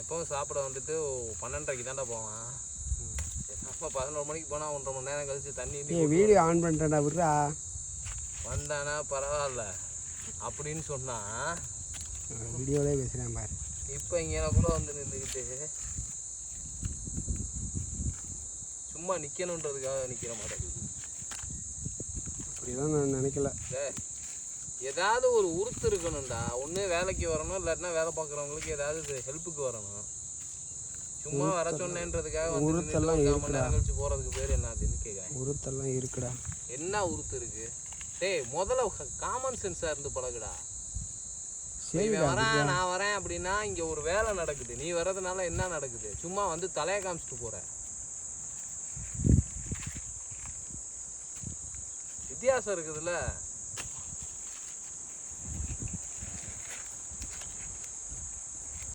எப்பவும் சாப்பிட வந்துட்டு பன்னெண்டரைக்கு தான்டா போவான். நம்ம பதினோரு மணிக்கு போனால் ஒன்றரை மணி நேரம் கழிச்சு தண்ணி வீடியோ ஆன் பண்ணிட்டேன்டா விட்றா. வந்தானா பரவாயில்ல. அப்படின்னு சொன்னா வீடியோவிலே பேசுகிறேன் பாரு. இப்போ இங்கே கூட வந்து நின்றுக்கிட்டு சும்மா நிற்கணுன்றதுக்காக நிற்கிற மாட்டேங்குது அப்படிலாம் நான் நினைக்கல. ஏதாவது ஒரு உறுத்து இருக்கணும்டா. ஒன்று வேலைக்கு வரணும் இல்லாட்டினா வேலை பார்க்குறவங்களுக்கு ஏதாவது ஹெல்ப்புக்கு வரணும். சும்மா வர சொன்னேன்றதுக்காக வந்து கழிச்சு போகிறதுக்கு பேர் என்ன அப்படின்னு கேட்குறேன் உருத்தெல்லாம் இருக்குடா. என்ன உறுத்து இருக்கு? டேய் முதல்ல காமன் சென்ஸாக இருந்து பழகுடா. வரேன் நான் வரேன் அப்படின்னா இங்க ஒரு வேலை நடக்குது. நீ வர்றதுனால என்ன நடக்குது? சும்மா வந்து தலையை காமிச்சிட்டு போற. வித்தியாசம் இருக்குதுல்ல.